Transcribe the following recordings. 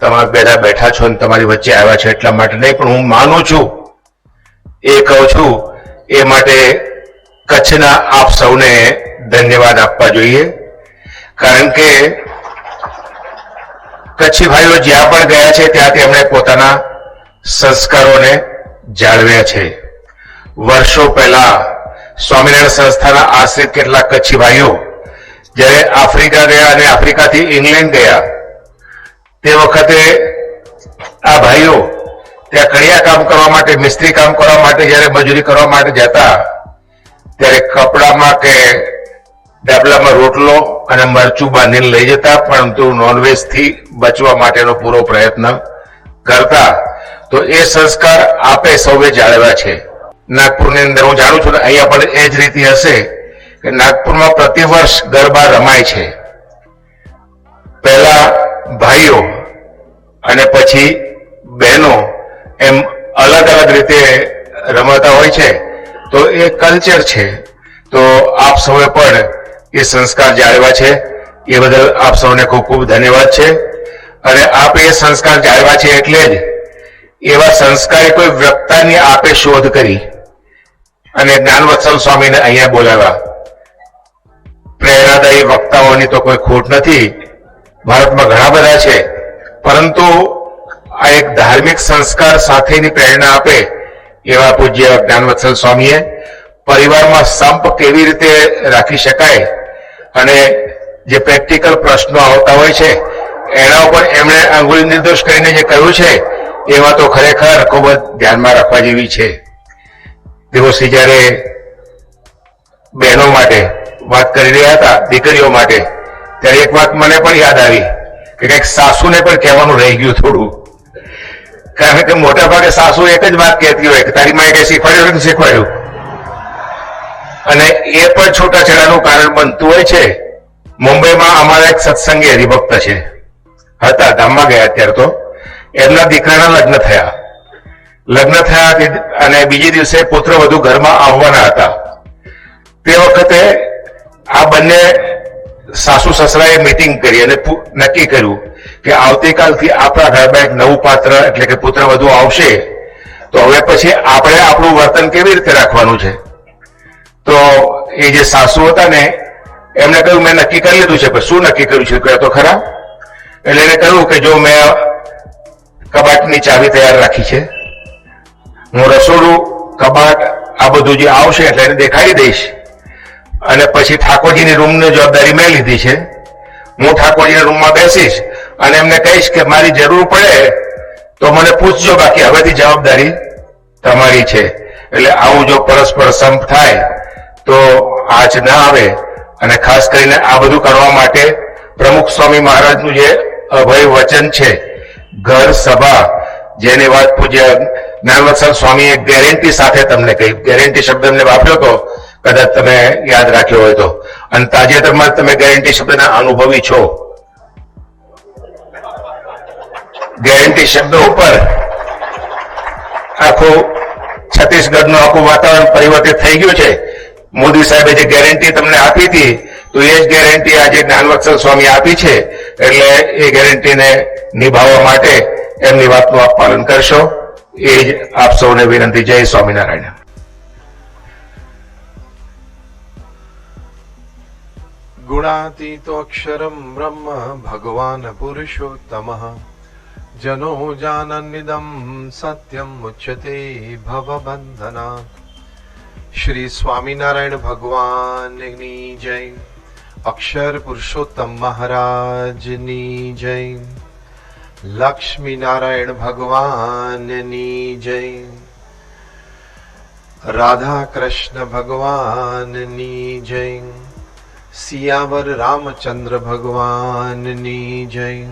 તમે બેઠા બેઠા છો ને તમારી વચ્ચે આવ્યા છે એટલા માટે નહીં, પણ હું માનું છું, એ કહું છું, એ માટે કચ્છના આપ સૌને ધન્યવાદ આપવા જોઈએ. કારણ કે કચ્છી ભાઈઓ જ્યાં પણ ગયા છે, ત્યાં તેમણે પોતાના સંસ્કારોને જાળવ્યા છે. વર્ષો પહેલા સ્વામિનારાયણ સંસ્થાના આશ્રિત કેટલાક કચ્છી ભાઈઓ જ્યારે આફ્રિકા ગયા અને આફ્રિકાથી ઇંગ્લેન્ડ ગયા તે વખતે આ ભાઈઓ ત્યાં કડિયા કામ કરવા માટે, મિસ્ત્રી કામ કરવા માટે જ્યારે મજૂરી કરવા માટે જતા, ત્યારે કપડામાં કે ડાબલામાં રોટલો અને મરચું બાંધીને લઈ જતા પરંતુ નોનવેજથી બચવા માટેનો પૂરો પ્રયત્ન કરતા. તો એ સંસ્કાર આપે સૌએ જાળવ્યા છે. નાગપુરની અંદર હું જાણું છું અહીંયા પણ એ જ રીતિ હશે કે નાગપુરમાં પ્રતિવર્ષ ગરબા રમાય છે. પહેલા ભાઈઓ અને પછી બહેનો એમ અલગ અલગ રીતે રમાતા હોય છે, તો એ કલ્ચર છે. તો આપ સૌએ પણ એ સંસ્કાર જાળવ્યા છે. એ બદલ આપ સૌને ખૂબ ખૂબ ધન્યવાદ છે. અને આપ એ સંસ્કાર જાળવ્યા છે એટલે જ એવા સંસ્કારે કોઈ વ્યક્તાની આપે શોધ કરી અને જ્ઞાનવત્સલ સ્વામીને અહીંયા બોલાવ્યા. પ્રેરણાદાયી વક્તાઓની તો કોઈ ખોટ નથી. ભારતમાં ઘણા બધા છે. પરંતુ આ એક ધાર્મિક સંસ્કાર સાથેની પ્રેરણા આપે એવા પૂજ્ય જ્ઞાનવત્સલ સ્વામીએ પરિવારમાં સંપ કેવી રીતે રાખી શકાય અને જે પ્રેક્ટિકલ પ્રશ્નો આવતા હોય છે, એના ઉપર એમણે આંગુલી નિર્દોષ કરીને જે કહ્યું છે એવા તો ખરેખર ખૂબ જ ધ્યાનમાં રાખવા જેવી છે. દિવસથી જ્યારે બહેનો માટે વાત કરી રહ્યા હતા, દીકરીઓ માટે, ત્યારે એક વાત મને પણ યાદ આવી. કે કંઈક સાસુને પણ કહેવાનું રહી ગયું થોડું. કારણ કે મોટા ભાગે સાસુ એક જ વાત કહેતી હોય કે તારી માએ કઈ શીખવાડ્યું નથી શીખવાડ્યું. અને એ પણ છૂટાછેડાનું કારણ બનતું હોય છે. મુંબઈમાં અમારા એક સત્સંગી હરિભક્ત છે. હતા, ધામમાં ગયા અત્યારે તો. એમના દીકરાના લગ્ન થયા. લગ્ન થયા અને બીજે દિવસે પુત્ર વધુ ઘરમાં આવવાના હતા. તે વખતે આ બંને સાસુ સસરાએ મીટિંગ કરી અને નક્કી કર્યું કે આવતીકાલથી આપણા ઘરમાં એક નવું પાત્ર એટલે કે પુત્ર વધુ આવશે, તો હવે પછી આપણે આપણું વર્તન કેવી રીતે રાખવાનું છે? તો એ જે સાસુ હતા ને એમણે કહ્યું, મેં નક્કી કરી લીધું છે, પણ શું નક્કી કર્યું છે કહે તો ખરા? એટલે એને કહ્યું કે, જો મેં કબાટની ચાવી તૈયાર રાખી છે, હું રસોડું, કબાટ, આ બધું જે આવશે એટલે એને દેખાડી દઈશ. અને પછી ઠાકોરજીની રૂમની જવાબદારી મેં લીધી છે. હું ઠાકોરજીના રૂમમાં બેસીશ અને એમને કહીશ કે મારી જરૂર પડે તો મને પૂછજો બાકી હવેથી જવાબદારી તમારી છે. એટલે આવું જો પરસ્પર સંપ થાય તો આજ ના આવે અને ખાસ કરીને આ બધું કરવા માટે પ્રમુખ સ્વામી મહારાજનું જે અભય વચન છે, ઘર સભા, જેની વાત પૂજ્ય જ્ઞાનવત્સલ સ્વામીએ ગેરંટી સાથે તમને કહી, ગેરંટી શબ્દ એમને વાપર્યો તો કદાચ તમે યાદ રાખ્યો હોય તો. અને તાજેતરમાં તમે ગેરંટી શબ્દના અનુભવી છો. ગેરંટી શબ્દ ઉપર આખું છત્તીસગઢનું આખું વાતાવરણ પરિવર્તિત થઈ ગયું છે. મોદી સાહેબે જે ગેરંટી તમને આપી હતી, તો એ જ ગેરંટી આજે જ્ઞાનવત્સલ સ્વામી આપી છે. એટલે એ ગેરંટીને નિભાવવા માટે એમની વાતનું આપ પાલન કરશો. એ જ આપ સૌને વિનંતી. જય સ્વામિનારાયણ. गुणातीतोऽक्षरं ब्रह्म भगवान् पुरुषोत्तमः जनो जानन्निदं सत्यम् उच्यते भवबन्धनात् શ્રી સ્વામિનારાયણ ભગવાનની જય અક્ષર પુરુષોત્તમ મહારાજની જય લક્ષ્મીનારાયણ ભગવાનની જય રાધા કૃષ્ણ ભગવાનની જય સિયાવર રામચંદ્ર ભગવાનની જય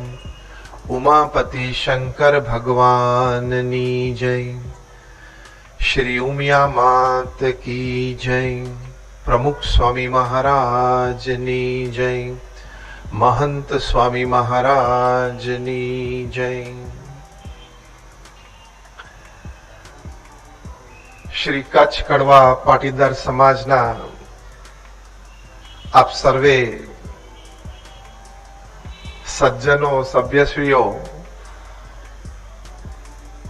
ઉમાપતિ શંકર ભગવાનની જય શ્રી ઉમિયા માત કી જય પ્રમુખ સ્વામી મહારાજની જય મહંત સ્વામી મહારાજની જય શ્રી કચ્છ કડવા પાટીદાર સમાજના આપ સર્વે સજ્જનો, સભ્યશ્રીઓ,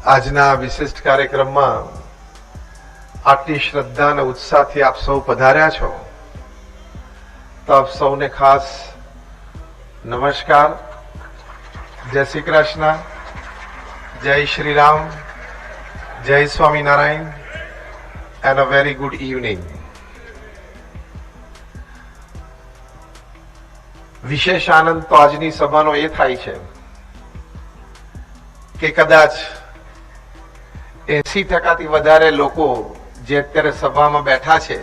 આજના વિશિષ્ટ કાર્યક્રમમાં આટલી શ્રદ્ધા અને ઉત્સાહથી આપ સૌ પધાર્યા છો. તો આપ સૌને ખાસ નમસ્કાર. જય શ્રી કૃષ્ણ. જય શ્રી રામ. જય Swaminarayan. And a very good evening વિશેષ આનંદ તો આજની સભાનો એ થાય છે કે કદાચ એસી ટકાથી વધારે લોકો જે અત્યારે સભામાં બેઠા છે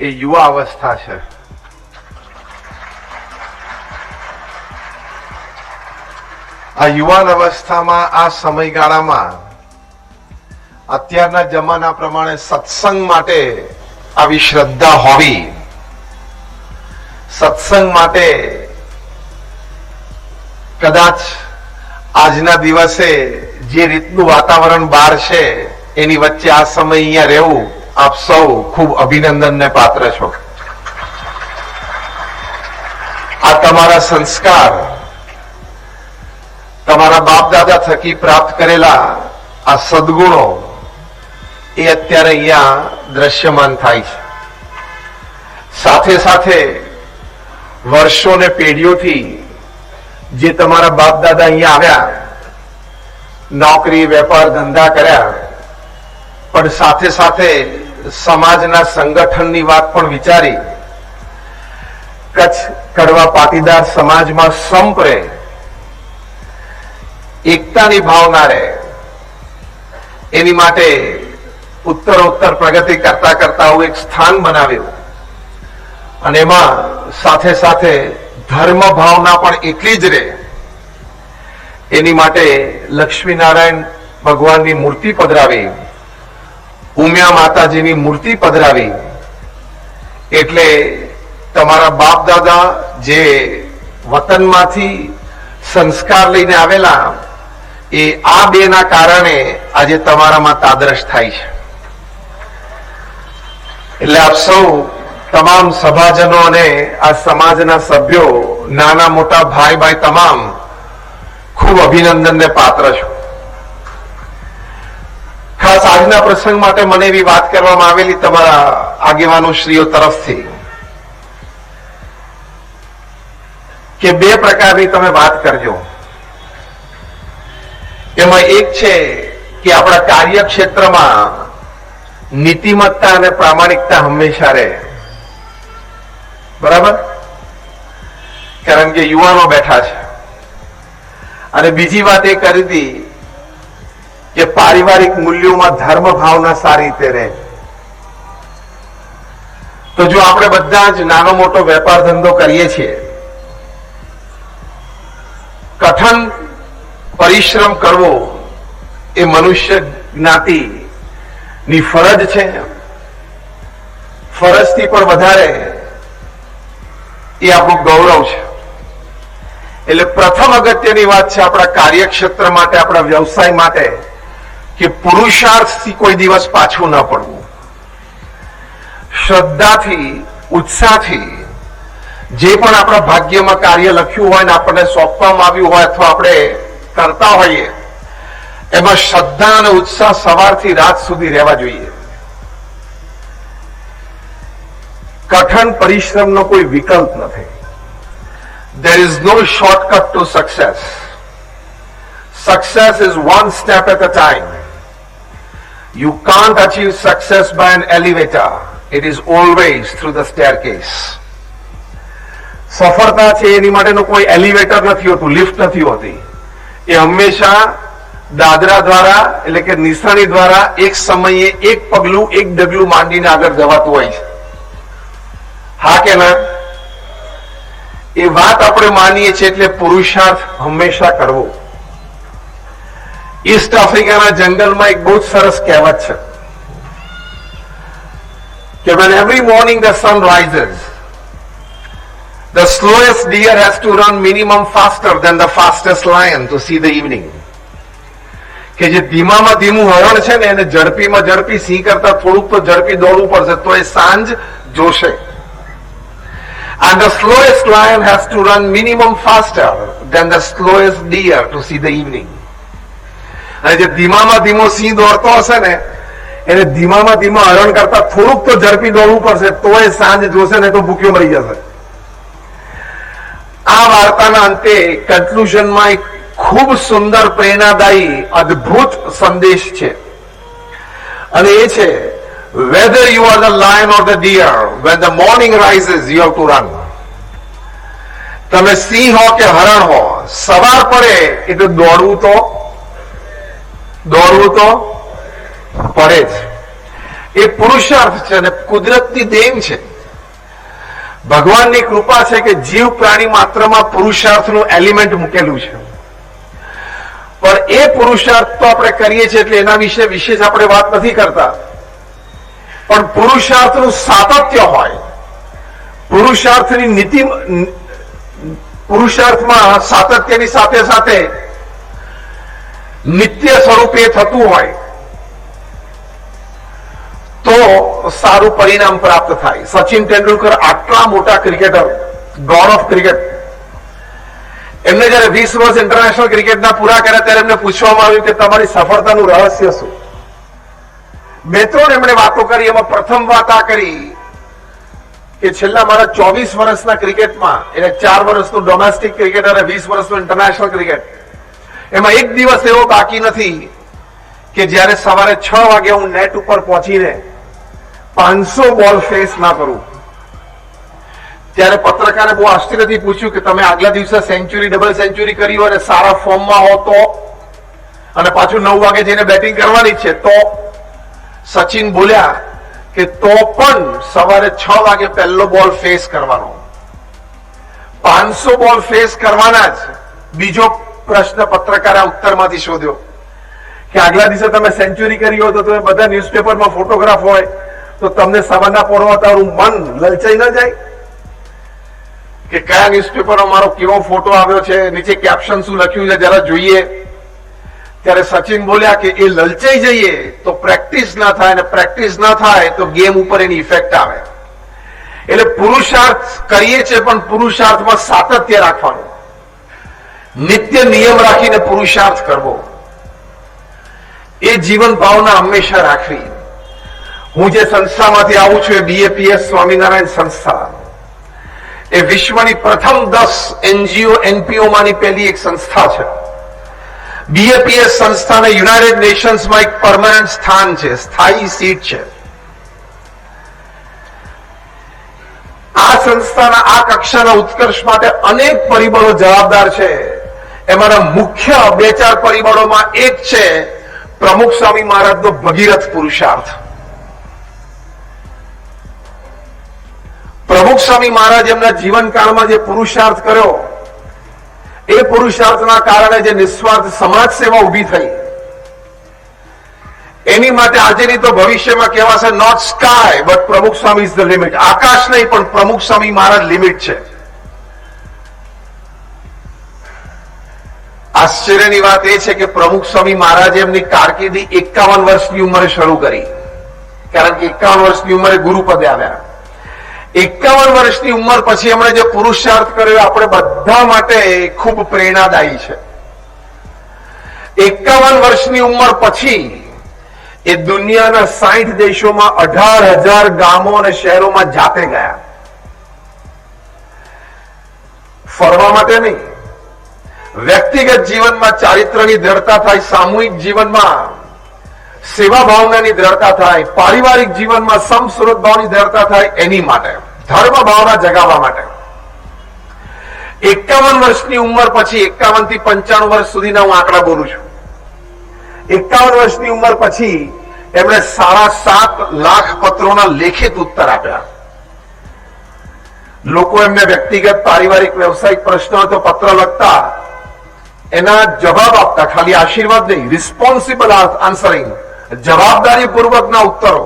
એ યુવા અવસ્થા છે. આ યુવાન અવસ્થામાં, આ સમયગાળામાં, અત્યારના જમાના પ્રમાણે સત્સંગ માટે આવી શ્રદ્ધા હોવી સત્સંગ માટે કદાચ આજના દિવસે જે રીતનું વાતાવરણ બહાર છે, એની વચ્ચે આ સમય અહીંયા રહેવું આપ સૌ ખૂબ અભિનંદનને પાત્ર છો. આ તમારા સંસ્કાર, તમારા બાપ દાદા થકી પ્રાપ્ત કરેલા આ સદગુણો, એ અત્યારે અહીંયા દ્રશ્યમાન થાય છે. સાથે સાથે વર્ષો ને પેઢીઓથી જે તમારા બાપ દાદા અહીંયા આવ્યા, નોકરી, વેપાર, ધંધા કર્યા, પણ સાથે સાથે સમાજના સંગઠનની વાત પણ વિચારી, કચ્છ કડવા પાટીદાર સમાજમાં સંપ રહે એકતાની ભાવના રહે. એની માટે ઉત્તરોત્તર પ્રગતિ કરતા કરતા હું એક સ્થાન બનાવ્યું. અને એમાં સાથે સાથે ધર્મ ભાવના પણ એટલી જ રહે એની માટે લક્ષ્મીનારાયણ ભગવાનની મૂર્તિ પધરાવી, ઉમિયા માતાજીની મૂર્તિ પધરાવી, એટલે તમારા બાપ દાદા જે વતનમાંથી સંસ્કાર લઈને આવેલા, એ આ બેના કારણે આજે તમારામાં તાદરશ થાય છે. એટલે આપ સૌ તમામ સભાજનો અને આ સમાજના સભ્યો, નાના મોટા ભાઈ ભાઈ તમામ ખૂબ અભિનંદનને પાત્ર છું. ખાસ આજના પ્રસંગ માટે મને એવી વાત કરવામાં આવેલી તમારા આગેવાનો શ્રીઓ તરફથી કે બે પ્રકારની તમે વાત કરજો. એમાં એક છે કે આપણા કાર્યક્ષેત્રમાં નીતિમત્તા અને પ્રામાણિકતા હંમેશા રહે. બરાબર? કારણ કે યુવાનો બેઠા છે. અને બીજી વાત એ કરી હતી કે પારિવારિક મૂલ્યોમાં ધર્મ ભાવના સારી રીતે રહે. તો જો આપણે બધા જ નાનો મોટો વેપાર ધંધો કરીએ છીએ કઠણ પરિશ્રમ કરવો એ મનુષ્ય જ્ઞાતિ ની ફરજ છે. ફરજથી પણ વધારે એ આપણું ગૌરવ છે. એટલે પ્રથમ અગત્યની વાત છે આપણા કાર્યક્ષેત્ર માટે, આપણા વ્યવસાય માટે, કે પુરુષાર્થથી કોઈ દિવસ પાછું ન પડવું. શ્રદ્ધાથી, ઉત્સાહથી, જે પણ આપણા ભાગ્યમાં કાર્ય લખ્યું હોય ને આપણને સોંપવામાં આવ્યું હોય અથવા આપણે કરતા હોઈએ, એમાં શ્રદ્ધા અને ઉત્સાહ સવારથી રાત સુધી રહેવા જોઈએ. કઠણ પરિશ્રમનો કોઈ વિકલ્પ નથી there is no shortcut to success success is one step at a time you can't achieve success by an elevator it is always through the staircase સફળતા છે એની માટેનું કોઈ એલિવેટર નથી હોતું લિફ્ટ નથી હોતી એ હંમેશા દાદરા દ્વારા એટલે કે નિશાની દ્વારા એક સમયે એક પગલું એક ડગલું માંડીને આગળ જવાતું હોય છે હા કે ના? એ વાત આપણે માનીએ છીએ એટલે પુરુષાર્થ હંમેશા કરવો. ઈસ્ટ આફ્રિકાના જંગલમાં એક બહુ જ સરસ કહેવત છે કે when every morning the sun rises, the slowest deer has to run minimum faster than the fastest lion to see the evening. કે જે ધીમામાં ધીમું હરણ છે ને એને ઝડપીમાં ઝડપી સિંહ કરતા થોડુંક તો ઝડપી દોડવું પડશે, તો એ સાંજ જોશે. And the slowest lion has to run minimum faster than the slowest deer to see the evening. અને જે ધીમામાં ધીમો સિંહ દોડતો હશે ને, એને ધીમામાં ધીમો હરણ કરતા થોડુંક તો ઝડપી દોડવું પડશે તો એ સાંજ જોશે ને તો ભૂખ્યો મરી જશે આ વાર્તાના અંતે કન્ક્લુઝનમાં એક ખૂબ સુંદર પ્રેરણાદાયી, અદ્ભુત સંદેશ છે અને એ છે whether you are the lion or the deer, when the morning rises, you have to run. તમે સિંહ હો કે હરણ હો સવાર પડે એટલે દોડવું તો દોડવું તો પડે જ. એ પુરુષાર્થ છે અને કુદરતની દેન છે. ભગવાનની કૃપા છે કે જીવ પ્રાણી માત્રમાં પુરુષાર્થનું એલિમેન્ટ મૂકેલું છે. પણ એ પુરુષાર્થ તો આપણે કરીએ છીએ એટલે એના વિશે વિશેષ આપણે વાત નથી કરતા. પણ પુરુષાર્થનું સાતત્ય હોય. પુરુષાર્થની નીતિ, પુરુષાર્થમાં સાતત્યની સાથે સાથે નિત્ય સ્વરૂપે થતું હોય, તો સારું પરિણામ પ્રાપ્ત થાય. સચિન તેંડુલકર આટલા મોટા ક્રિકેટર, ગોડ ઓફ ક્રિકેટ. એમને જયારે વીસ વર્ષ ઇન્ટરનેશનલ ક્રિકેટના પૂરા કર્યા, ત્યારે એમને પૂછવામાં આવ્યું કે તમારી સફળતાનું રહસ્ય શું? મિત્રો એમણે વાતો કરી, એમાં પ્રથમ વાત આ કરી કે છેલ્લા મારા ચોવીસ વર્ષના ક્રિકેટમાં, એટલે ચાર વર્ષનું ડોમેસ્ટિક ક્રિકેટ અને વીસ વર્ષનું ઇન્ટરનેશનલ ક્રિકેટ એમાં એક દિવસ એવો બાકી નથી કે જ્યારે સવારે છ વાગે હું નેટ ઉપર પહોંચીને પાંચસો બોલ ફેસ ના કરું. ત્યારે પત્રકારે બહુ આશ્ચર્યથી પૂછ્યું કે તમે આગલા દિવસે સેન્ચુરી ડબલ સેન્ચુરી કરી અને સારા ફોર્મમાં હો તો? અને પાછું નવ વાગે જઈને બેટિંગ કરવાની છે તો? સચિન બોલ્યા કે તો પણ સવારે છ વાગે પહેલો બોલ ફેસ કરવાનો. પાંચસો બોલ ફેસ કરવાના જ. બીજો પ્રશ્ન પત્રકારે આ ઉત્તરમાંથી શોધ્યો કે આગલા દિવસે તમે સેન્ચુરી કરી હોય તો તમે બધા ન્યૂઝપેપરમાં ફોટોગ્રાફ હોય તો તમને સવારના પડવા તારું મન લલચાઈ ન જાય? કે કયા ન્યૂઝપેપરમાં મારો કેવો ફોટો આવ્યો છે? નીચે કેપ્શન શું લખ્યું છે? જરા જોઈએ. ત્યારે સચિન બોલ્યા કે એ લલચાઈ જઈએ તો પ્રેક્ટિસ ના થાય અને પ્રેક્ટિસ ના થાય તો ગેમ ઉપર એની ઇફેક્ટ આવે. એટલે પુરુષાર્થ કરીએ છીએ પણ પુરુષાર્થમાં સાતત્ય રાખવાનું. નિત્ય નિયમ રાખીને પુરુષાર્થ કરવો. એ જીવન ભાવના હંમેશા રાખવી. હું જે સંસ્થામાંથી આવું છું એ બીએપીએસ સ્વામિનારાયણ સંસ્થા. એ વિશ્વની પ્રથમ દસ એનજીઓ એનપીઓ માંની પહેલી એક સંસ્થા છે. બીએપીએસ સંસ્થાને યુનાઇટેડ નેશન્સમાં એક પરમાનન્ટ સ્થાન છે, સ્થાયી સીટ છે. આ સંસ્થાના આ કક્ષાના ઉત્કર્ષ માટે અનેક પરિબળો જવાબદાર છે. એમાંના મુખ્ય બે ચાર પરિબળોમાં એક છે, પ્રમુખ સ્વામી મહારાજનો ભગીરથ પુરુષાર્થ. પ્રમુખ સ્વામી મહારાજ એમના જીવનકાળમાં જે પુરુષાર્થ કર્યો એ પુરુષાર્થના કારણે જે નિસ્વાર્થ સમાજ સેવા ઊભી થઈ. એની માટે આજેની તો ભવિષ્યમાં કહેવાશે not sky but Pramukh Swami is the limit આકાશ નહીં, પણ પ્રમુખ સ્વામી મહારાજ લિમિટ છે. આશ્ચર્યની વાત એ છે કે પ્રમુખ સ્વામી મહારાજે એમની કારકિર્દી એકાવન વર્ષની ઉંમરે શરૂ કરી. કારણ કે એકાવન વર્ષની ઉંમરે ગુરુપદે આવ્યા. એકાવન વર્ષની ઉંમર પછી એમણે જે પુરુષાર્થ કર્યો, આપણે બધા માટે ખૂબ પ્રેરણાદાયી છે. એકાવન વર્ષની ઉંમર પછી એ દુનિયાના સાઠ દેશોમાં અઢાર હજાર ગામો અને શહેરોમાં જાતે ગયા. ફરવા માટે નહીં. વ્યક્તિગત જીવનમાં ચારિત્રની દ્રઢતા થાય, સામૂહિક જીવનમાં સેવા ભાવનાની દ્રઢતા થાય, પારિવારિક જીવનમાં સમસુરત ભાવની દ્રઢતા થાય એની માટે ધર્મ ભાવના જગાવવા માટે. એકાવન વર્ષની ઉંમર પછી, એકાવનથી પંચાણું વર્ષ સુધીના હું આંકડા બોલું છું. એકાવન વર્ષની ઉંમર પછી, એમણે સાડા સાત લાખ પત્રોના લેખિત ઉત્તર આપ્યા. લોકો એમને વ્યક્તિગત પારિવારિક વ્યવસાયિક પ્રશ્નો તો પત્ર લખતા એના જવાબ આપતા, ખાલી આશીર્વાદ નહીં રિસ્પોન્સિબલ આન્સરિંગ જવાબદારી પૂર્વકના ઉત્તરો.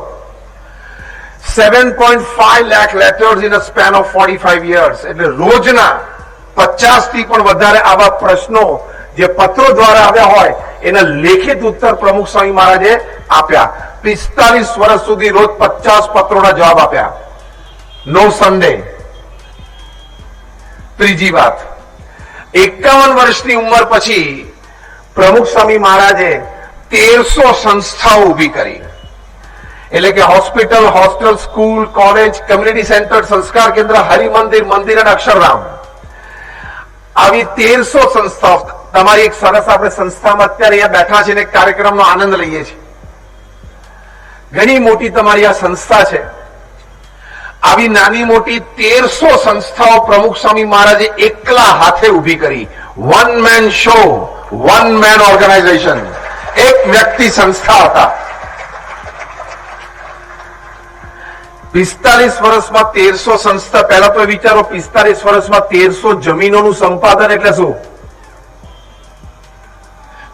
Seven point five lakh letters in a span of forty five years એટલે રોજના પચાસથી પણ વધારે આવા પ્રશ્નો જે પત્રો દ્વારા આવ્યા હોય, એના લેખિત ઉત્તર પ્રમુખ સ્વામી મહારાજે આપ્યા. પિસ્તાલીસ વર્ષ સુધી રોજ પચાસ પત્રોના જવાબ આપ્યા. નો સન્ડે ત્રીજી વાત. એકાવન વર્ષની ઉંમર પછી પ્રમુખ સ્વામી મહારાજે તેરસો સંસ્થાઓ ઊભી કરી. એટલે કે hospital, hostel, school, college, community centre, સંસ્કાર કેન્દ્ર, હરિમંદિર, મંદિર અને અક્ષરધામ. આવી તેરસો સંસ્થાઓ, તમારી એક સરસ આપણે સંસ્થામાં અત્યારે અહીંયા બેઠા છે કાર્યક્રમનો આનંદ લઈએ છીએ. ઘણી મોટી તમારી આ સંસ્થા છે. આવી નાની મોટી તેરસો સંસ્થાઓ પ્રમુખ સ્વામી મહારાજે એકલા હાથે ઊભી કરી. One man show one man organisation એક વ્યક્તિ સંસ્થા હતા પિસ્તાલીસ વર્ષમાં તેરસો સંસ્થા પહેલા તો વિચારો પિસ્તાલીસ વર્ષમાં તેરસો જમીનોનું સંપાદન એટલે શું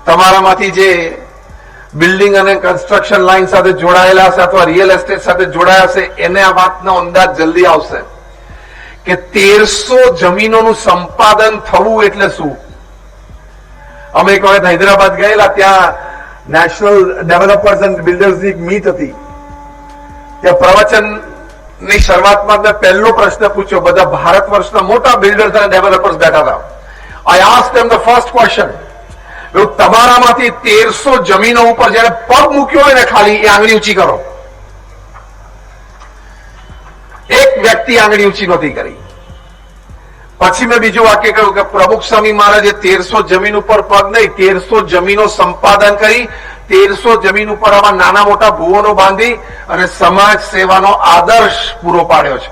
તમારામાંથી જે બિલ્ડિંગ અને કન્સ્ટ્રક્શન લાઈન સાથે જોડાયેલા હશે અથવા રિયલ એસ્ટેટ સાથે જોડાયા હશે એને આ વાતનો અંદાજ જલ્દી આવશે કે તેરસો જમીનોનું સંપાદન થવું એટલે શું અમે એક વખત હૈદરાબાદ ગયેલા ત્યાં નેશનલ ડેવલપર્સ એન્ડ બિલ્ડર્સની મીટ હતી. ત્યાં પ્રવચનની શરૂઆતમાં મેં પહેલો પ્રશ્ન પૂછ્યો. બધા ભારત વર્ષના મોટા બિલ્ડર્સ અને ડેવલપર્સ બેઠા હતા. I ask them the first question તમારામાંથી તેરસો જમીનો ઉપર જયારે પગ મૂક્યો હોય ને ખાલી, એ આંગળી ઊંચી કરો. એક વ્યક્તિ આંગળી ઊંચી નહોતી કરી. પછી મેં બીજું વાક્ય કહ્યું કે પ્રમુખ સ્વામી મહારાજે તેરસો જમીન ઉપર પગ નહીં, તેરસો જમીનો સંપાદન કરી, તેરસો જમીન ઉપર આવા નાના મોટા ભુવનો બાંધી અને સમાજ સેવાનો આદર્શ પૂરો પાડ્યો છે.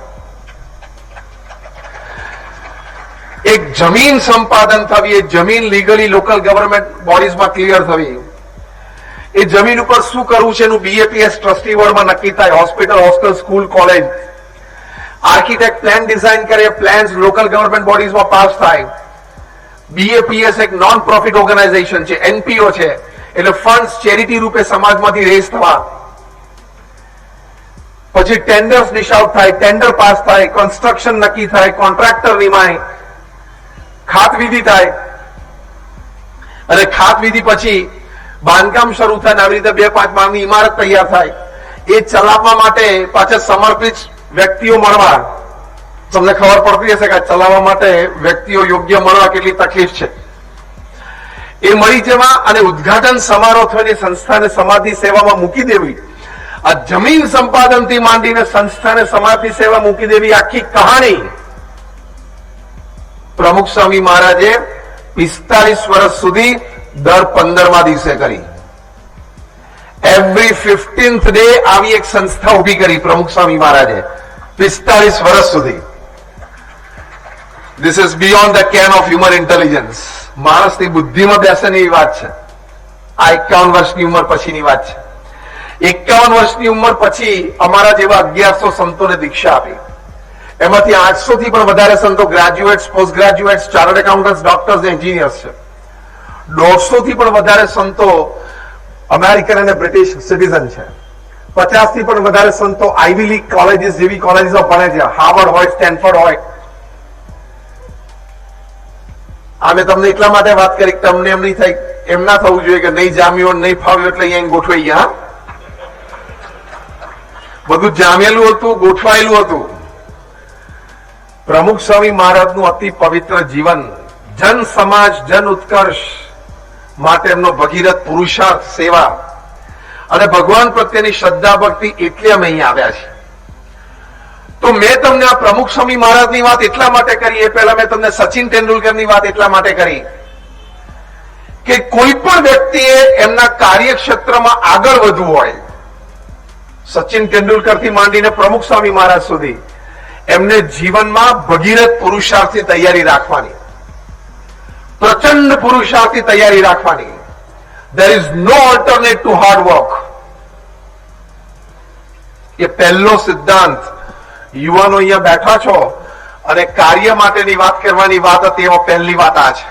એક જમીન સંપાદન થવી, એ જમીન લીગલી લોકલ ગવર્મેન્ટ બોડીઝમાં ક્લિયર થવી. એ જમીન ઉપર શું કરવું છે એનું બીએપીએસ ટ્રસ્ટી બોર્ડમાં નક્કી થાય hospital hostel school college architect plan design કરે પ્લાન્સ લોકલ ગવર્મેન્ટ બોડીઝમાં પાસ થાય. બીએપીએસ એક નોન પ્રોફિટ ઓર્ગેનાઇઝેશન છે એનપીઓ છે. એટલે ફંડ ચેરિટી રૂપે સમાજમાંથી રેઝ થવા. પછી ટેન્ડર્સ નિશાઉટ થાય ટેન્ડર પાસ થાય કન્સ્ટ્રક્શન નક્કી થાય કોન્ટ્રાક્ટર નિમાય. ખાતવિધિ થાય. અને ખાતવિધિ પછી બાંધકામ શરૂ થાય, આવી રીતે બે પાંચ માળની ઇમારત તૈયાર થાય. એ ચલાવવા માટે પાછા સમર્પિત વ્યક્તિઓ મળવા, તમને ખબર પડતી હશે કે ચલાવવા માટે વ્યક્તિઓ યોગ્ય મળવા કેટલી તકલીફ છે. એ મળી જવા અને ઉદ્ઘાટન સમારોહ થઈને સંસ્થાને સમાજની સેવામાં મૂકી દેવી. આ જમીન સંપાદનથી માંડીને સંસ્થાને સમાજની સેવા મૂકી દેવી આખી કહાણી. પ્રમુખ સ્વામી મહારાજે પિસ્તાલીસ વર્ષ સુધી દર પંદરમા દિવસે કરી. એવરી ફિફ્ટીન્થ ડે આવી એક સંસ્થા ઊભી કરી પ્રમુખ સ્વામી મહારાજે. પિસ્તાલીસ વર્ષ સુધી. This is beyond the ken of human intelligence માણસની બુદ્ધિમાં બેસે ને એવી વાત છે. આ એકાવન વર્ષની ઉંમર પછીની વાત છે. એકાવન વર્ષની ઉંમર પછી અમારા જેવા અગિયારસો સંતોને દીક્ષા આપી. એમાંથી આઠસો થી પણ વધારે સંતો graduates post graduates chartered accountant doctors engineers છે. દોઢસો થી પણ વધારે સંતો અમેરિકન અને બ્રિટિશ સિટીઝન છે. પચાસથી પણ વધારે સંતો આઈવી લીગ કોલેજીસ જેવી કોલેજીસમાં ભણે છે. હાર્વર્ડ હોય સ્ટેનફોર્ડ હોય. આ મેં તમને એટલા માટે વાત કરી તમને એમ નહીં થાય, એમ ના થવું જોઈએ કે નહીં જામ્યો નહીં ફાવ્યો એટલે અહીંયા ગોઠવાઈ ગયા બધું જામેલું હતું, ગોઠવાયેલું હતું. પ્રમુખ સ્વામી મહારાજનું અતિ પવિત્ર જીવન, જન સમાજ, જન ઉત્કર્ષ માટે એમનો ભગીરથ પુરુષાર્થ સેવા અને ભગવાન પ્રત્યેની શ્રદ્ધા, ભક્તિ એટલે અમે અહીંયા આવ્યા છીએ. તો મેં તમને આ પ્રમુખ સ્વામી મહારાજની વાત એટલા માટે કરી, એ પહેલા મેં તમને સચિન તેંડુલકરની વાત એટલા માટે કરી, કે કોઈ પણ વ્યક્તિએ એમના કાર્યક્ષેત્રમાં આગળ વધવું હોય, સચિન તેંડુલકરથી માંડીને પ્રમુખ સ્વામી મહારાજ સુધી, એમને જીવનમાં ભગીરથ પુરુષાર્થની તૈયારી રાખવાની, પ્રચંડ પુરુષાર્થની તૈયારી રાખવાની there is no alternate to hard work. એ પહેલો સિદ્ધાંત યુવાનો અહીંયા બેઠા છો અને કાર્ય માટેની વાત કરવાની વાત હતી એમાં પહેલી વાત આ છે